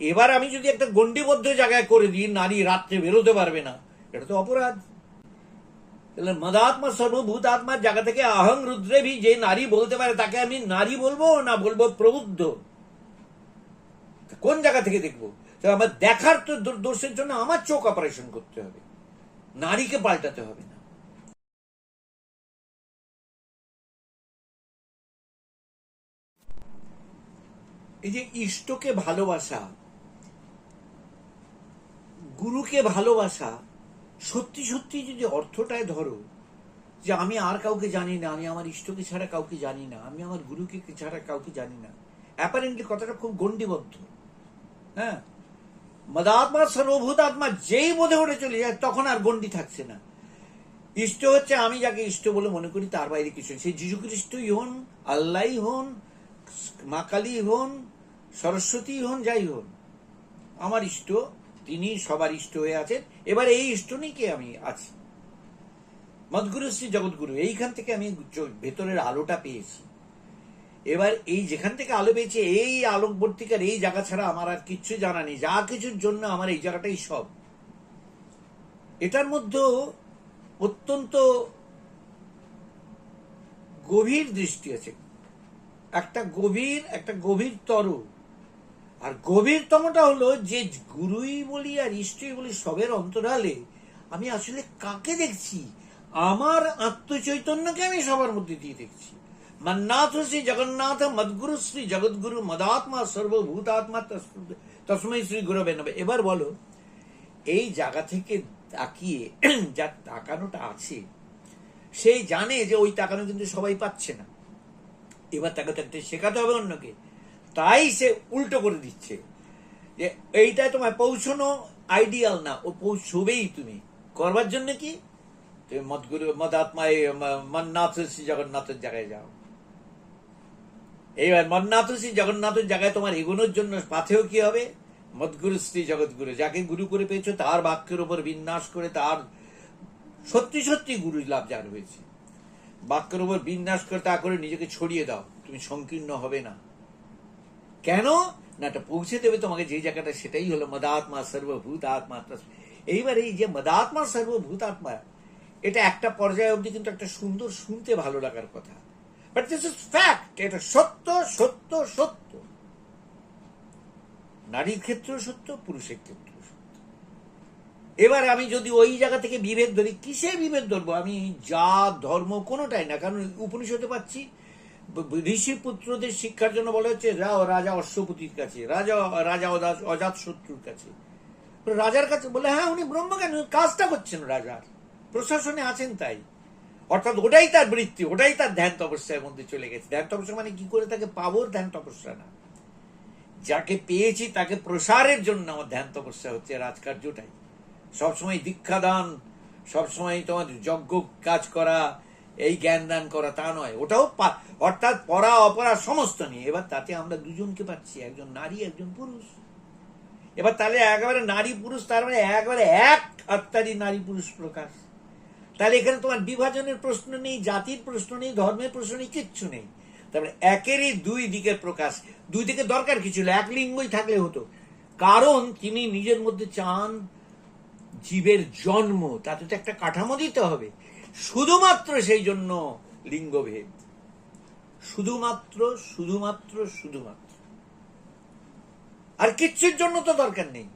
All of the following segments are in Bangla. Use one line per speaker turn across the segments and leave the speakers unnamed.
এবার আমি যদি একটা গণ্ডিবদ্ধ জায়গায় করে দিই, নারী রাত্রে বেরোতে পারবে না, এটা তো অপরাধ। তাহলে মদাত্মা সর্বভূত আত্মার জায়গা থেকে আহং রুদ্রে ভি, যে নারী বলতে পারে তাকে আমি নারী বলব না বলব প্রবুদ্ধ? কোন জায়গা থেকে দেখব? আমার দেখার তো দোষের জন্য আমার চোখ অপারেশন করতে হবে। নারীকে পাল্টাতে হবে না। এই যে ইষ্টকে ভালোবাসা গুরুকে ভালোবাসা, সত্যি সত্যি যদি অর্থটায় ধরো, যে আমি আর কাউকে জানি না, আমি আমার ইষ্টকে ছাড়া কাউকে জানি না, আমি আমার গুরুকে ছাড়া কাউকে জানি না। অ্যাপারেন্টলি কথাটা খুব গণ্ডিবদ্ধ। হ্যাঁ? মদাত্মা সর্বভূত আত্মা যেই বোধে ওঠে চলে যায়, তখন আর গণ্ডি থাকছে না। ইষ্ট হচ্ছে আমি যাকে ইষ্ট বলে মনে করি, তার বাইরে কিছু। সেই যীশু খ্রিস্টই হন আল্লাহ হন, মা কালী হন, সরস্বতী হন, যাই হন, আমার ইষ্ট তিনি সবার ইষ্ট হয়ে আছেন। এবার এই ইষ্ট নিয়ে আমি আছি? মদগুরু শ্রী জগৎগুরু, এইখান থেকে আমি ভেতরের আলোটা পেয়েছি। এবার এই যেখান থেকে আলো পেয়েছি, এই আলোকবর্তিকার, এই জায়গা ছাড়া আমার আর কিচ্ছু জানা নেই। যা কিছুর জন্য আমার এই জায়গাটাই সব। এটার মধ্যেও অত্যন্ত গভীর দৃষ্টি আছে। একটা গভীর, একটা গভীরতর আর গভীরতমটা হলো যে গুরুই বলি আর ইষ্টই বলি সবের অন্তরালে, আমি আসলে কাকে দেখছি? আমার আত্মচৈতন্যকে আমি সবার মধ্যে দিয়ে দেখছি। মন্নাথ শ্রী জগন্নাথ, মদগুরু শ্রী জগৎগুরু মদাত্মা সর্বভূতাত্মা তস- তসময় শ্রী গুরবে নবে এবার বলো, এই জায়গা থেকে তাকিয়ে যার তাকানোটা আছে সেই জানে যে ওই তাকানো কিন্তু সবাই পাচ্ছে না। এবার তাকে থাকতে শেখাতে হবে অন্যকে। তাই সে উল্টো করে দিচ্ছে। যে এইটাই তোমায় পৌঁছানো আইডিয়াল না, ও পৌঁছবেই তুমি। করবার জন্য কি? তুমি মদগুরু, মদাত্মায় মন্নাথ শ্রী জগন্নাথের জায়গায় যাও। এইবার মন্নাথ শ্রী জগন্নাথের জায়গায় তোমার এগোনোর জন্য পাথেও কি হবে? মদগুরু, শ্রী জগৎগুরু যাকে গুরু করে পেয়েছ, তার বাক্যের উপর বিন্যাস করে তার সত্যি সত্যি গুরু লাভ যার হয়েছে। বাক্যের উপর বিন্যাস করে তা করে নিজেকে ছড়িয়ে দাও। তুমি সংকীর্ণ হবে না। কেন? না এটা পৌঁছে দেবে তোমাকে যে জায়গাটা, সেটাই হলো মদাত্মা সর্বভূত আত্মা এইবার এই যে মদাত্মা সর্বভূত আত্মা এটা একটা পর্যায়ে অবধি কিন্তু একটা সুন্দর, শুনতে ভালো লাগার কথা। বাট দিস ইজ ফ্যাক্ট এটা সত্য সত্য সত্য। নারীর ক্ষেত্রেও সত্য, পুরুষের ক্ষেত্রেও সত্য। এবার আমি যদি ওই জায়গা থেকে বিভেদ ধরি কিসে বিভেদ ধরবো? আমি জাত ধর্ম কোনোটাই না, কারণ উপনিষদে পাচ্ছি ঋষি পুত্রদের শিক্ষার জন্য বলা হচ্ছে যাও রাজা অশ্বপতির কাছে, রাজা রাজা অজা- অজাত শত্রুর কাছে। রাজার কাছে, বলে হ্যাঁ উনি ব্রহ্মজ্ঞানী কাজটা করছেন রাজার। প্রশাসনে আছেন তাই। অর্থাৎ ওটাই তার বৃত্তি, ওটাই তার ধ্যান তপস্যার মধ্যে চলে গেছে। ধ্যান তপস্যা মানে কি করে তাকে পাবো? ধ্যান তপস্যা না। যাকে পেয়েছি তাকে প্রসারের জন্য আমার ধ্যান তপস্যা হচ্ছে রাজকার্যটাই। সবসময় দীক্ষাদান, সবসময় তোমার যজ্ঞ কাজ করা এই জ্ঞান দান করা তা নয়, ওটাও অর্থাৎ পড়া অপরা সমস্ত নিয়ে। এবার তাতে আমরা দুজনকে পাচ্ছি, একজন নারী, একজন পুরুষ। এবার তাহলে একেবারে নারী পুরুষ, তার মানে একেবারে এক আত্মারই নারী পুরুষ প্রকাশ। তাহলে এখানে তোমার বিভাজনের প্রশ্ন নেই, জাতির প্রশ্ন নেই, ধর্মের প্রশ্ন নেই, কিচ্ছু নেই। তারপরে একেরই দুই দিকের প্রকাশ। দুই দিকে দরকার কি ছিল? এক লিঙ্গই থাকলে হতো। কারণ তিনি নিজের মধ্যে চান জীবের জন্ম, তাতে তো একটা কাঠামো দিতে হবে। শুধুমাত্র সেই জন্য লিঙ্গভেদ। শুধুমাত্র শুধুমাত্র শুধুমাত্র। আর কিচ্ছুর জন্য তো দরকার নেই।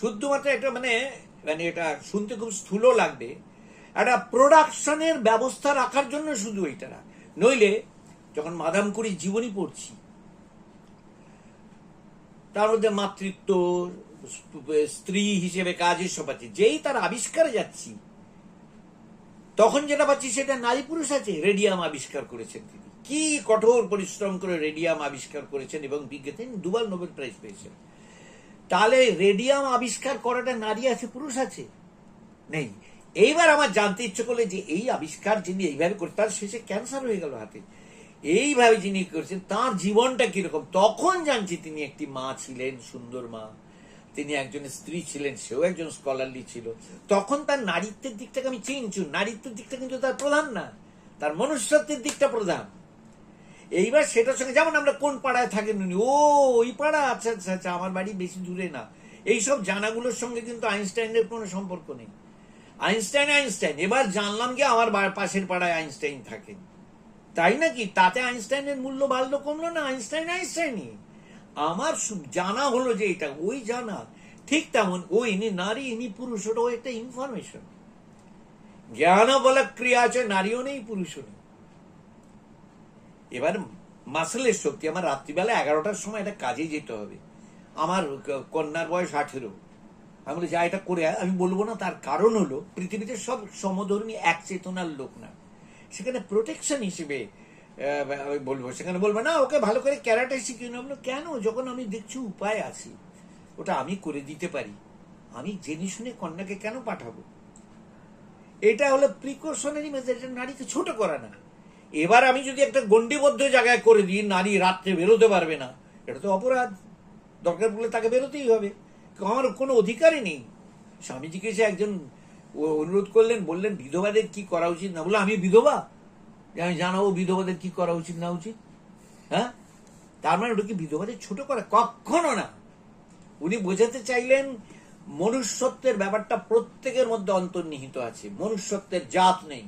শুধুমাত্র একটা মানে মানে এটা শুনতে খুব স্থূল লাগবে। একটা প্রোডাকশনের ব্যবস্থা রাখার জন্য শুধু এটা না। নইলে যখন মাদাম কুড়ি জীবনী পড়ছি, তার মধ্যে মাতৃত্ব স্ত্রী হিসেবে কাজ সব আছে। যেই তার আবিষ্কারে যাচ্ছি তখন যেটা পাচ্ছি সেটা নারী পুরুষ আছে, রেডিয়াম আবিষ্কার করেছেন তিনি। কি কঠোর পরিশ্রম করে রেডিয়াম আবিষ্কার করেছেন এবং বিজ্ঞানী দুবার নোবেল প্রাইজ পেয়েছেন। তাহলে রেডিয়াম আবিষ্কার করাটা নারী আছে, পুরুষ আছে? নেই। এইবার আমার জানতে ইচ্ছে করলে যে এই আবিষ্কার যিনি এইভাবে করে তার শেষে ক্যান্সার হয়ে গেল হাতে। এইভাবে যিনি করছেন, তার জীবনটা কীরকম? তখন জানছি তিনি একটি মা ছিলেন, সুন্দর মা। তিনি একজন স্ত্রী ছিলেন সেও একজন স্কলারলি ছিল। তখন তার নারীত্বের দিকটাকে আমি চিনছু নারীত্বের দিকটা কিন্তু তার প্রধান না তার মনুষ্যত্বের দিকটা প্রধান। এইবার সেটার সঙ্গে যেমন আমরা কোন পাড়ায় থাকেন উনি, ও ওই পাড়া আচ্ছা আচ্ছা আচ্ছা আমার বাড়ি বেশি দূরে না। এইসব জানাগুলোর সঙ্গে কিন্তু আইনস্টাইনের কোনো সম্পর্ক নেই। আইনস্টাইন আইনস্টাইন এবার জানলাম কি আমার পাশের পাড়ায় আইনস্টাইন থাকেন তাই নাকি? তাতে আইনস্টাইনের মূল্য বাড়লো কমলো না? আইনস্টাইন আইনস্টাইনই। আমার জানা হলো যে এটা, ওই জানা। ঠিক তেমন, ও ইনি নারী, ইনি পুরুষ, ওটা একটা ইনফরমেশন জ্ঞান বলা ক্রিয়া আছে, নারীও নেই, পুরুষও নেই। এবার মাসেলের শক্তি, আমার রাত্রিবেলা এগারোটার সময় এটা কাজে যেতে হবে। আমার কন্যার বয়স আঠেরো। আমি বলি, যা এটা করে। আমি বলব না, তার কারণ হলো, পৃথিবীতে সব সমধর্মী এক চেতনার লোক না। সেখানে প্রোটেকশন হিসেবে আমি বলব। সেখানে বলব, না, ওকে ভালো করে ক্যারাটে শিখিয়ে নেব কেন? যখন আমি দেখছি উপায় আছে, ওটা আমি করে দিতে পারি। আমি জেনে শুনে কন্যাকে কেন পাঠাবো? এটা হলো প্রিকশনারি মেজার এটা নারীকে ছোট করা না। এবার আমি যদি একটা গণ্ডিবদ্ধ জায়গায় করে দিই, নারী রাত্রে বেরোতে পারবে না, এটা তো অপরাধ। দরকার পড়লে তাকে বেরোতেই হবে। আমার কোনো অধিকারই নেই। স্বামীজিকে এসে একজন অনুরোধ করলেন, বললেন, বিধবাদের কি করা উচিত? না বলে আমি বিধবা? আমি জানাব বিধবাদের কি করা উচিত না উচিত? হ্যাঁ? তার মানে ওটা কি বিধবাদের ছোট করা? কখনো না। উনি বোঝাতে চাইলেন মনুষ্যত্বের ব্যাপারটা প্রত্যেকের মধ্যে অন্তর্নিহিত আছে। মনুষ্যত্বের জাত নেই।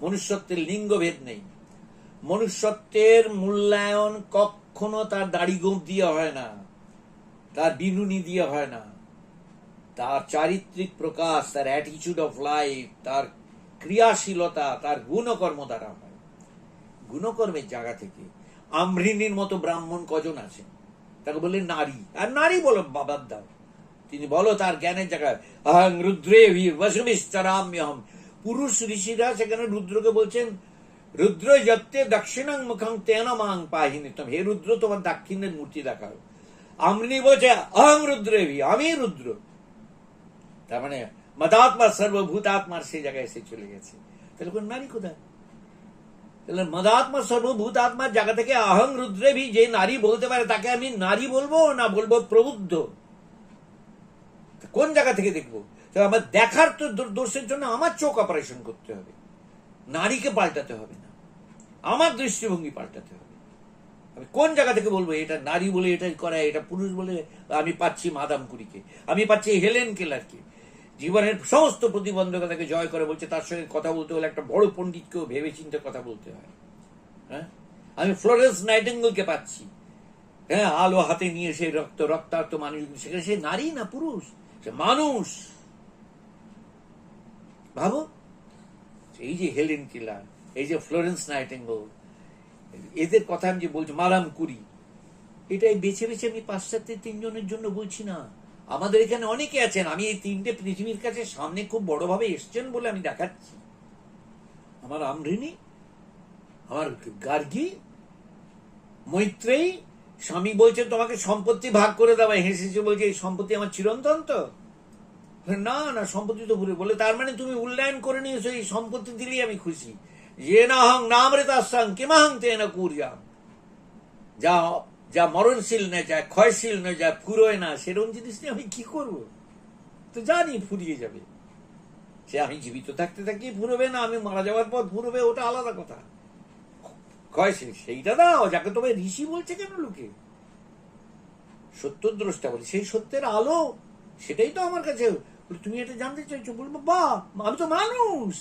মনুষ্যত্বের লিঙ্গভেদ নেই। মনুষ্যত্বের মূল্যায়ন কখনো তার দাড়ি গোপ দিয়ে হয় না। তার বিনুনি দিয়ে হয় না। তার চারিত্রিক প্রকাশ, তার অ্যাটিচিউড অফ লাইফ তার ক্রিয়াশীলতা, তার গুণকর্ম দ্বারা গুণকর্মের জায়গা থেকে। আমৃণীর মতো ব্রাহ্মণ কজন আছেন তাকে বললেন নারী। আর নারী বলো, বাবার দাও তিনি বলো, তার জ্ঞানের জায়গায় রুদ্রে বসমিশ্চরাম্যহম। পুরুষ ঋষিরা সেখানে রুদ্রকে বলছেন, রুদ্র যত্তে দক্ষিণাং মুখং তেন মাং পাহিনী তুমি হে রুদ্র, তোমার দাক্ষিণের মূর্তি দেখাও। আমনি বলছে অহং রুদ্রেভি আমি রুদ্র। তার মানে মদাত্মা, সর্বভূতাত্মার সেই জায়গায় এসে চলে গেছে। তাহলে কোন নারী কোথায়? মদাত্মা সর্বভূতাত্মার জায়গা থেকে আহং রুদ্রেভি যে নারী বলতে পারে, তাকে আমি নারী বলব না বলব প্রবুদ্ধ? কোন জায়গা থেকে দেখব? আমার দেখার তো দোষের জন্য আমার চোখ অপারেশন করতে হবে। নারীকে পাল্টাতে হবে না। আমার দৃষ্টিভঙ্গি পাল্টাতে হবে। আমি কোন জায়গা থেকে বলব, এটা নারী বলে, এটা করে এটা পুরুষ বলে, আমি পাচ্ছি মাদাম কুড়িকে। আমি পাচ্ছি হেলেন কেলারকে। জীবনের সমস্ত প্রতিবন্ধকতাকে জয় করে বলছে, তার সঙ্গে কথা বলতে হলে একটা বড় পণ্ডিতকেও ভেবে চিন্তে কথা বলতে হয়। হ্যাঁ? আমি ফ্লোরেন্স নাইটেঙ্গলকে পাচ্ছি। হ্যাঁ আলো হাতে নিয়ে সেই রক্ত, রক্তাক্ত মানুষ, সেখানে সে নারী না পুরুষ? সে মানুষ। ভাবো, এই যে হেলেন কিলার, এই যে ফ্লোরেন্স নাইটেঙ্গল, এদের কথা আমি যে বলছি মারাম কুরি, এটাই বেছে বেছে আমি পাশ্চাত্যের তিনজনের জন্য বলছি না। আমাদের এখানে অনেকে আছেন। আমি এই তিনটে পৃথিবীর কাছে সামনে খুব বড়ভাবে এসছেন বলে আমি দেখাচ্ছি। আমার আমরিনী আমার গার্গী, মৈত্রেয়ী, স্বামী বলছে, তোমাকে সম্পত্তি ভাগ করে দেওয়া হেসেছে, বলছে, এই সম্পত্তি আমার চিরন্তন তো? না না, সম্পত্তি তো ভুলে বলে, তার মানে তুমি মূল্যায়ন করে নিয়েছো, এই সম্পত্তি দিলেই আমি খুশি। যে না হং নাম রে তার সঙ্গ কিমাহং তে না কুরিয়াম। যা যা মরণশীল না, যা ক্ষয়শীল না, যা ফুরোয় না, সেরকম জিনিস নিয়ে আমি কি করব? তো জানি ফুরিয়ে যাবে। সে আমি জীবিত থাকতে থাকি ফুরবে না, আমি মারা যাওয়ার পর ফুরবে ওটা আলাদা কথা। ক্ষয়শীল, সেইটা দাও যাকে তবে ঋষি বলছে কেন লোকে? সত্যদ্রষ্টা বলি, সেই সত্যের আলো, সেটাই তো আমার কাছে। তুমি এটা জানতে চাইছো? বলব বা আমি তো মানুষ।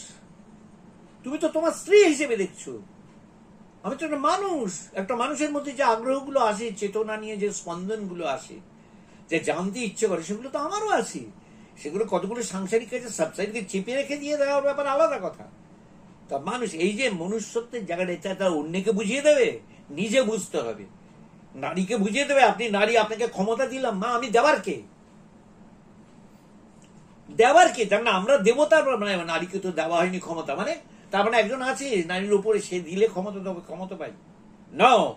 তুমি তো তোমার স্ত্রী হিসেবে দেখছ। আমি তো একটা মানুষ, একটা মানুষের মধ্যে যে আগ্রহগুলো আসে, চেতনা নিয়ে যে স্পন্দনগুলো আসে, যে জানতে ইচ্ছে করে, সেগুলো তো আমারও আছে। সেগুলো কতগুলো সাংসারিক কাজে সাবসাইডকে চেপে রেখে দিয়ে দেওয়ার ব্যাপার আলাদা কথা। তা মানুষ, এই যে মনুষ্যত্বের জায়গাটা, এটা তার অন্যকে বুঝিয়ে দেবে, নিজে বুঝতে হবে। নারীকে বুঝিয়ে দেবে, আপনি নারী, আপনাকে ক্ষমতা দিলাম, মা, আমি দেওয়ার কে? দেওয়ার কে? তার না, আমরা দেবতার মানে নারীকে তো দেওয়া হয়নি ক্ষমতা মানে তার মানে একজন আছে নারীর উপরে সে দিলে ক্ষমতা দেবে ক্ষমতা পাই। নাও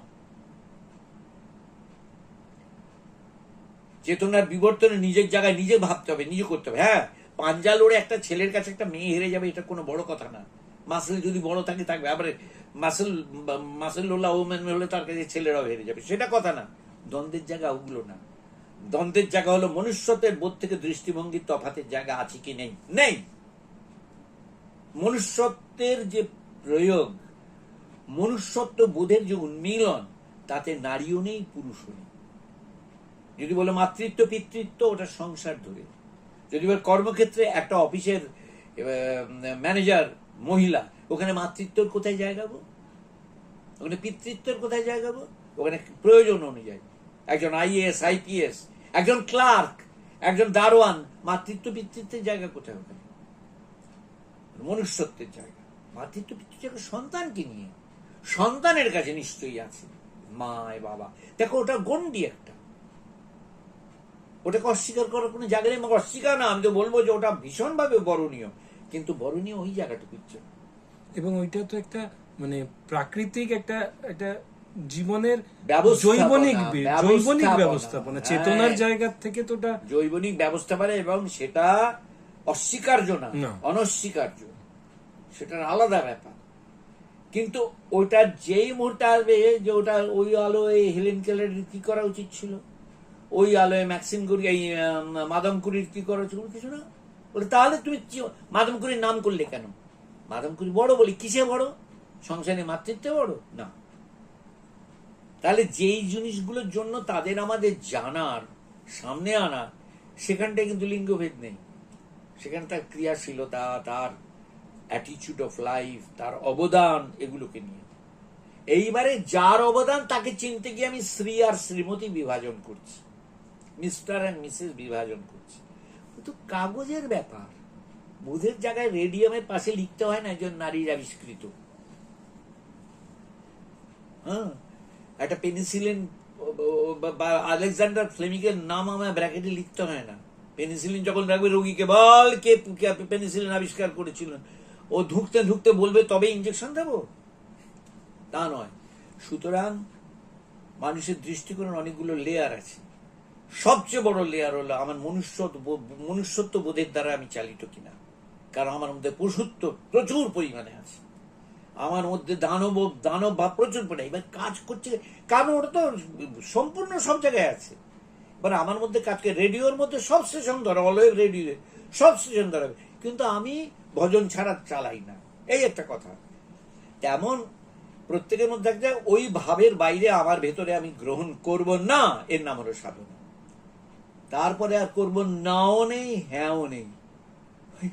চেতনার বিবর্তনে নিজের জায়গায় নিজে ভাবতে হবে, নিজে করতে হবে। হ্যাঁ পাঞ্জা একটা ছেলের কাছে একটা মেয়ে হেরে যাবে, এটা কোনো বড় কথা না। মাসেল যদি বড় থাকে থাকবে আবার মাসেল মাসেল লোলা ওমেন হলে তার কাছে ছেলেরাও হেরে যাবে। সেটা কথা না। দ্বন্দ্বের জায়গা ওগুলো না। দ্বন্দ্বের জায়গা হলো মনুষ্যত্বের বোধ থেকে দৃষ্টিভঙ্গির তফাতের জায়গা আছে কি নেই? নেই! মনুষ্যত্বের যে প্রয়োগ, মনুষ্যত্ব বোধের যে উন্মিলন, তাতে নারীও নেই, পুরুষও নেই। যদি বলে মাতৃত্ব, পিতৃত্ব, ওটা সংসার ধরে। যদি বলে কর্মক্ষেত্রে একটা অফিসের ম্যানেজার মহিলা, ওখানে মাতৃত্বর কোথায় জায়গা গো? ওখানে পিতৃত্বের কোথায় জায়গা গো? ওখানে প্রয়োজন অনুযায়ী। একজন আইএএস, আইপিএস, একজন ক্লার্ক, একজন দারোয়ান, মাতৃত্ব, পিতৃত্বের জায়গা কোথায় ওখানে? মনুষ্যত্বের জায়গা। মাতৃত্ব জায়গা সন্তানকে নিয়ে সন্তানের কাছে নিশ্চয়ই আছে। মা বাবা। দেখো ওটা গন্ডি একটা। ওটাকে অস্বীকার করার কোনো জায়গা নেই। আমাকে অস্বীকার না আমি তো বলব যে ওটা ভীষণভাবে বরণীয়। কিন্তু বরণীয় ওই জায়গাটুকুর জন্য
এবং ওইটা তো একটা মানে প্রাকৃতিক একটা একটা জীবনের জৈবনিক জৈবনিক
ব্যবস্থাপনা।
ব্যবস্থাপনা চেতনার
হ্যাঁ।
জায়গা থেকে তো ওটা
জৈবনিক ব্যবস্থাপনা এবং সেটা অস্বীকার্য না। অনস্বীকার্য। সেটার আলাদা ব্যাপার। কিন্তু ওটা যেই মুহূর্তে আসবে যে ওটা ওই আলোয় হেলেন কেলের কি করা উচিত ছিল? ওই আলোয় ম্যাক্সিম গুরি এই আম, মাদম কুরির কি করা উচিত? কিছু না। বলে তাহলে তুমি কি- মাদম কুরির নাম করলে কেন? মাদম কুরি বড় বলি কিসে বড়? সংসারে মাতৃত্বে বড়? না। তাহলে যেই জিনিসগুলোর জন্য তাদের আমাদের জানার সামনে আনা সেখানটায় কিন্তু লিঙ্গভেদ নেই। সেখানে তার ক্রিয়াশীলতা, তার অ্যাটিচিউড অফ লাইফ তার অবদান, এগুলোকে নিয়ে। এইবারে যার অবদান তাকে চিনতে গিয়ে আমি শ্রী আর শ্রীমতী বিভাজন করছি। মিস্টার অ্যান্ড মিসেস বিভাজন করছি। কিন্তু কাগজের ব্যাপার, বুধের জায়গায় রেডিয়ামের পাশে লিখতে হয় না একজন নারীর আবিষ্কৃত। হ্যাঁ একটা পেনিসিলিন বা আলেকজান্ডার ফ্লেমিকের নাম আমার ব্র্যাকেটে লিখতে হয় না। পেনিসিলিন যখন রাখবে, রোগীকে বল কে পেনিসিলিন আবিষ্কার করেছিলেন। ও ঢুকতে ঢুকতে বলবে, তবে ইঞ্জেকশন দেবো? তা নয়। সুতরাং মানুষের দৃষ্টিকোণের অনেকগুলো লেয়ার আছে। সবচেয়ে বড় লেয়ার হলো আমার মনুষ্য মনুষ্যত্ব বোধের দ্বারা আমি চালিত কিনা। কারণ আমার মধ্যে পশুত্ব প্রচুর পরিমাণে আছে। আমার মধ্যে দানব দানব বা প্রচুর পরিমাণে এবার কাজ করছে, কারণ ওটা তো সম্পূর্ণ সব জায়গায় আছে। এবার আমার মধ্যে কাজকে রেডিওর মধ্যে সব স্টেশন ধরা অলওয়েভ রেডিও সব স্টেশন ধরাবে কিন্তু আমি ভজন ছাড়া চালাই না। এই একটা কথা। তেমন প্রত্যেকের মধ্যে একটা ওই ভাবের বাইরে আমার ভেতরে আমি গ্রহণ করব না, এর নাম হলো সাধনা। তারপরে আর করব নাও নেই, হ্যাঁও নেই।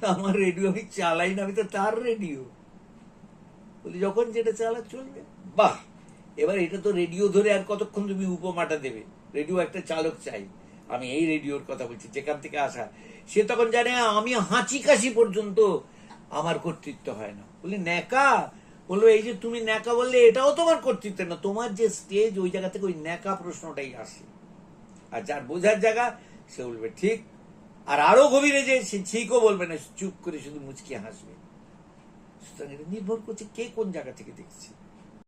আমার রেডিও আমি চালাই না, আমি তো তার রেডিও। বলি, যখন যেটা চালা চলবে। বাহ! এবার এটা তো রেডিও ধরে আর কতক্ষণ তুমি উপমাটা দেবে? রেডিও একটা চালক চাই। আমি এই রেডিওর কথা বলছি, যেখান থেকে আসা। সে তখন জানে, আমি হাঁচি কাশি পর্যন্ত আমার কর্তৃত্ব হয় না। বলি, ন্যাকা? বলল, এই যে তুমি ন্যাকা বললে, এটাও তোমার কর্তৃত্ব না। তোমার যে স্টেজ ওই জায়গা থেকে ওই ন্যাকা প্রশ্নটাই আসে। আর যার বোঝার জায়গা, সে বলবে, ঠিক। আর আরও গভীরে যে সে ঠিকও বলবে না, চুপ করে শুধু মুচকি হাসবে। সুতরাং এটা নির্ভর করছে কে কোন জায়গা থেকে দেখছে।